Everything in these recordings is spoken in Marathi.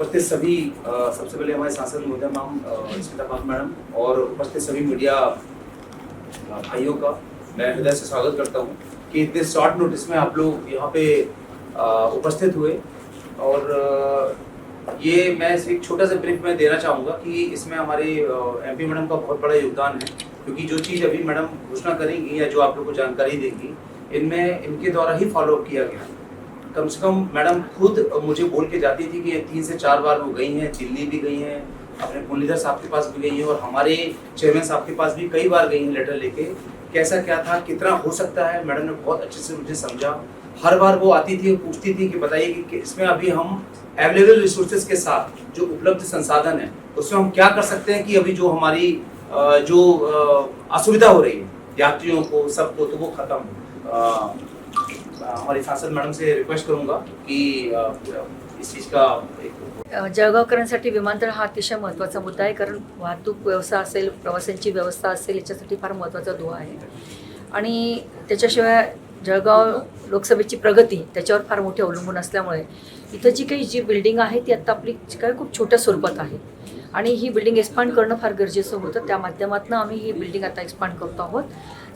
उपस्थित सभी सबसे पहले हमारे सांसद महोदय मैम स्मिता पाल मैडम, और उपस्थित सभी मीडिया भाइयों का मैं हृदय से स्वागत करता हूँ कि इतने शॉर्ट नोटिस में आप लोग यहाँ पे उपस्थित हुए। और ये मैं एक छोटा सा ब्रीफ में देना चाहूँगा कि इसमें हमारे एमपी मैडम का बहुत बड़ा योगदान है, क्योंकि जो चीज़ अभी मैडम घोषणा करेंगी या जो आप लोग को जानकारी देंगी, इनमें इनके द्वारा ही फॉलोअप किया गया। कम से कम मैडम खुद मुझे बोल के जाती थी कि तीन से चार बार वो गई हैं, दिल्ली भी गई हैं, अपने मुरलीधर साहब के पास भी गई हैं और हमारे चेयरमैन साहब के पास भी कई बार गई हैं लेटर लेके। कैसा क्या था, कितना हो सकता है, मैडम ने बहुत अच्छे से मुझे समझा। हर बार वो आती थी, पूछती थी कि बताइए कि- कि इसमें अभी हम अवेलेबल रिसोर्सेज के साथ जो उपलब्ध संसाधन है, उसमें हम क्या कर सकते हैं कि अभी जो हमारी जो असुविधा हो रही है, यात्रियों को, सबको तो वो खत्म हमारी सांसद मैडम से रिक्वेस्ट करूंगा कि इस चीज का जळगावकरांसाठी विमानतळ हा अतिशय महत्त्वाचा मुद्दा आहे कारण वाहतूक व्यवस्था असेल प्रवाशांची व्यवस्था असेल याच्यासाठी फार महत्त्वाचा दुवा आहे. आणि त्याच्याशिवाय जळगाव लोकसभेची प्रगती त्याच्यावर फार मोठी अवलंबून असल्यामुळे इथं जी काही जी बिल्डिंग आहे ती आत्ता आपली काय खूप छोट्या स्वरूपात आहे. आणि ही बिल्डिंग एक्सपांड करणं फार गरजेचं होतं. त्या माध्यमातून आम्ही ही बिल्डिंग आता एक्सपांड करतो आहोत.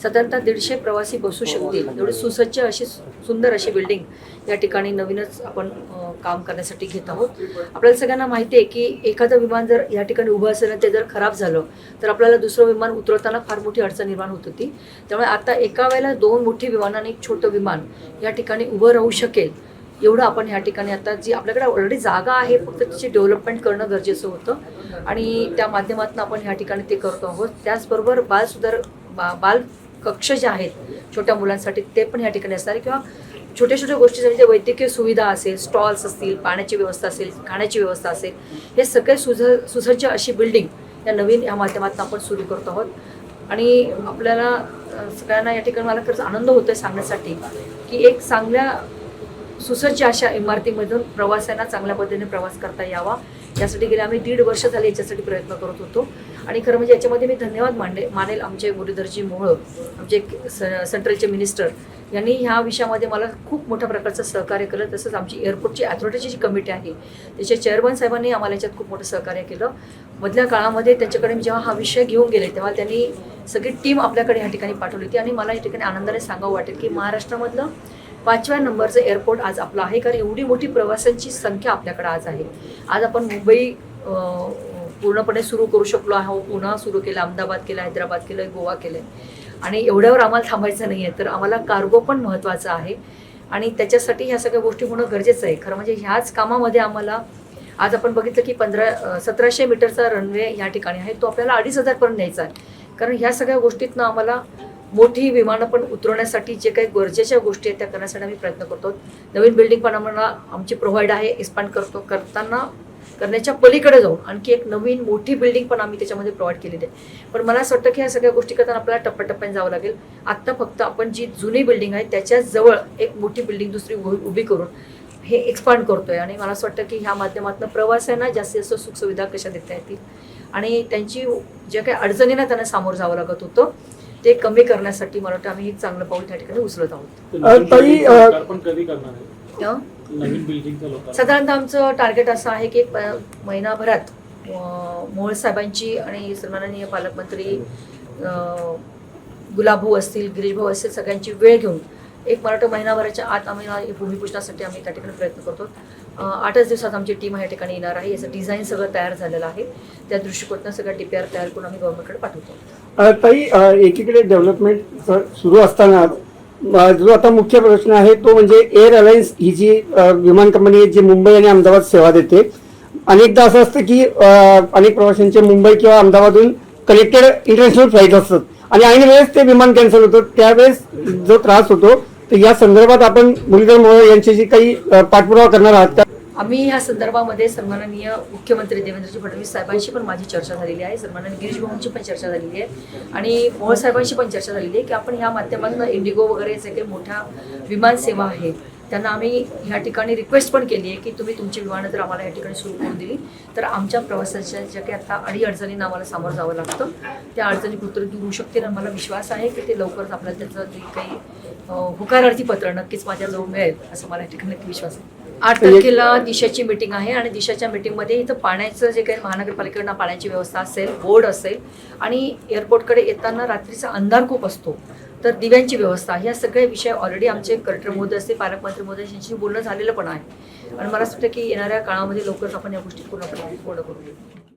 साधारणतः दीडशे प्रवासी बसू शकतील. एवढी सुसज्ज अशी सुंदर अशी बिल्डिंग या ठिकाणी नवीनच आपण काम करण्यासाठी घेत आहोत. आपल्याला सगळ्यांना माहिती आहे की एखादं विमान जर या ठिकाणी उभं असेल आणि ते जर खराब झालं तर आपल्याला दुसरं विमान उतरवताना फार मोठी अडचण निर्माण होत होती. त्यामुळे आता एका वेळेला दोन मोठी विमान आणि एक छोटं विमान या ठिकाणी उभं राहू शकेल एवढं आपण ह्या ठिकाणी आता जी आपल्याकडे ऑलरेडी जागा आहे फक्त तिची डेव्हलपमेंट करणं गरजेचं होतं. आणि त्या माध्यमातून आपण ह्या ठिकाणी ते करतो आहोत. त्याचबरोबर बालसुधार बा बाल कक्ष जे आहेत छोट्या मुलांसाठी ते पण ह्या ठिकाणी असणार किंवा छोट्या छोट्या गोष्टी म्हणजे वैद्यकीय सुविधा असेल स्टॉल्स असतील पाण्याची व्यवस्था असेल खाण्याची व्यवस्था असेल हे सगळे सुज सुसज्ज अशी बिल्डिंग या नवीन या माध्यमातून आपण सुरू करतो आहोत. आणि आपल्याला सगळ्यांना या ठिकाणी मला खरंच आनंद होतो आहे सांगण्यासाठी की एक चांगल्या सुसज्ज अशा इमारतीमधून प्रवाशांना चांगल्या पद्धतीने प्रवास करता यावा. यासाठी गेले आम्ही दीड वर्ष झाले याच्यासाठी प्रयत्न करत होतो. आणि खरं म्हणजे याच्यामध्ये मी धन्यवाद मानले मानेल आमचे मुरलीधरजी मोहळ आमचे स- सेंट्रलचे मिनिस्टर यांनी ह्या विषयामध्ये मला खूप मोठ्या प्रकारचं सहकार्य केलं. तसंच आमची एअरपोर्टची अथॉरिटीची जी कमिटी आहे त्याच्या चेअरमन साहेबांनी आम्हाला याच्यात खूप मोठं सहकार्य केलं. मधल्या काळामध्ये त्यांच्याकडे मी जेव्हा हा विषय घेऊन गेले तेव्हा त्यांनी सगळी टीम आपल्याकडे ह्या ठिकाणी पाठवली होती. आणि मला या ठिकाणी आनंदाने सांगावं वाटेल की महाराष्ट्रामधलं पाचव्या नंबरचं एअरपोर्ट आज आपलं आहे. कारण एवढी मोठी प्रवाशांची संख्या आपल्याकडे आज आहे. आज आपण मुंबई पूर्णपणे सुरू करू शकलो आहो पुन्हा सुरू केलं अहमदाबाद केलं हैदराबाद केलं गोवा केलं. आणि एवढ्यावर आम्हाला थांबायचं नाही आहे तर आम्हाला कार्गो पण महत्त्वाचं आहे. आणि त्याच्यासाठी ह्या सगळ्या गोष्टी होणं गरजेचं आहे. खरं म्हणजे ह्याच कामामध्ये आम्हाला आज आपण बघितलं की पंधरा सतराशे मीटरचा रनवे या ठिकाणी आहे. तो आपल्याला अडीच हजारपर्यंत न्यायचा आहे. कारण ह्या सगळ्या गोष्टीतनं आम्हाला मोठी विमानं पण उतरवण्यासाठी जे काही गरजेच्या गोष्टी आहेत त्या करण्यासाठी आम्ही प्रयत्न करतो. नवीन बिल्डिंग पण आम्हाला आमची प्रोव्हाइड आहे. एक्सपांड करतो. करताना करण्याच्या पलीकडे जाऊन आणखी एक नवीन मोठी बिल्डिंग पण आम्ही त्याच्यामध्ये प्रोव्हाइड केलेली आहे. पण मला असं वाटतं की ह्या सगळ्या गोष्टी करताना आपल्याला टप्प्याटप्प्याने जावं लागेल. आत्ता फक्त आपण जी जुनी बिल्डिंग आहे त्याच्याजवळ एक मोठी बिल्डिंग दुसरी उभी उभी करून हे एक्सपांड करतोय. आणि मला असं वाटतं की ह्या माध्यमातून प्रवाशांना जास्तीत जास्त सुखसुविधा कशा देता येतील? आणि त्यांची ज्या काही अडचणींना त्यांना सामोरं जावं लागत होतं ते कमी करण्यासाठी मला वाटतं आम्ही एक चांगलं पाऊल त्या ठिकाणी उचलत आहोत. हं? नवीन साधारणतः आमचं टार्गेट असं आहे की एक महिनाभरात मोहोळ साहेबांची आणि सन्माननीय पालकमंत्री गुलाबभाऊ असतील गिरीशभाऊ असतील सगळ्यांची वेळ घेऊन एक वाटतं महिनाभराच्या आत आम्ही भूमिपूजनासाठी आम्ही त्या ठिकाणी प्रयत्न करतो. आठच दिवसात आमची टीम या ठिकाणी येणार आहे. याचं डिझाईन सगळं तयार झालेलं आहे. त्या दृष्टिकोनातून सगळं डी पी आर तयार करून आम्ही गव्हर्नमेंटकडे पाठवतो. ताई एकीकडे डेव्हलपमेंट सुरू असताना जो आता मुख्य प्रश्न आहे तो म्हणजे एअर अलायन्स ही जी विमान कंपनी आहे जी मुंबई आणि अहमदाबाद सेवा देते. अनेकदा असं असतं की अनेक प्रवाशांचे मुंबई किंवा अहमदाबादहून कनेक्टेड इंटरनॅशनल फ्लाईट असतात. आणि ऐन वेळेस ते विमान कॅन्सल होतं. त्यावेळेस जो त्रास होतो तर या संदर्भात आपण मुरलीधर मोहोळ यांची जी काही पाठपुरावा करणार आहात. का आम्ही ह्या संदर्भामध्ये सन्माननीय मुख्यमंत्री देवेंद्रजी फडणवीस साहेबांशी पण माझी चर्चा झालेली आहे. सन्माननीय गिरीश भाऊंची पण चर्चा झालेली आहे. आणि मोहळ साहेबांशी पण चर्चा झालेली आहे की आपण ह्या माध्यमातून इंडिगो वगैरे जे काही मोठ्या विमान सेवा आहे त्यांना आम्ही ह्या ठिकाणी रिक्वेस्ट पण केली आहे की तुम्ही तुमची विमानं जर आम्हाला या ठिकाणी सुरू करून दिली तर आमच्या प्रवासाच्या ज्या काही आता अडी अडचणींना आम्हाला सामोरं जावं लागतं. त्या अडचणी कुठतरी दूर होऊ शकतील आणि मला विश्वास आहे की ते लवकरच आपल्याला त्याचं जे काही होकारार्थी पत्र नक्कीच माझ्याजवळ मिळेल असं मला या ठिकाणी नक्की विश्वास आहे. आठ तारखेला दिशाची मीटिंग आहे आणि दिशाच्या मीटिंगमध्ये इथं पाण्याचं जे काही महानगरपालिकेकडनं पाण्याची व्यवस्था असेल बोर्ड असेल आणि एअरपोर्टकडे येताना रात्रीचा अंधार खूप असतो. तर दिव्यांची व्यवस्था ह्या सगळे विषय ऑलरेडी आमचे कलेक्टर महोदय असते पालकमंत्री महोदय यांच्याशी बोलणं झालेलं पण आहे. आणि मला असं वाटतं की येणाऱ्या काळामध्ये लवकरच आपण या गोष्टी पूर्णपणे पूर्ण करू.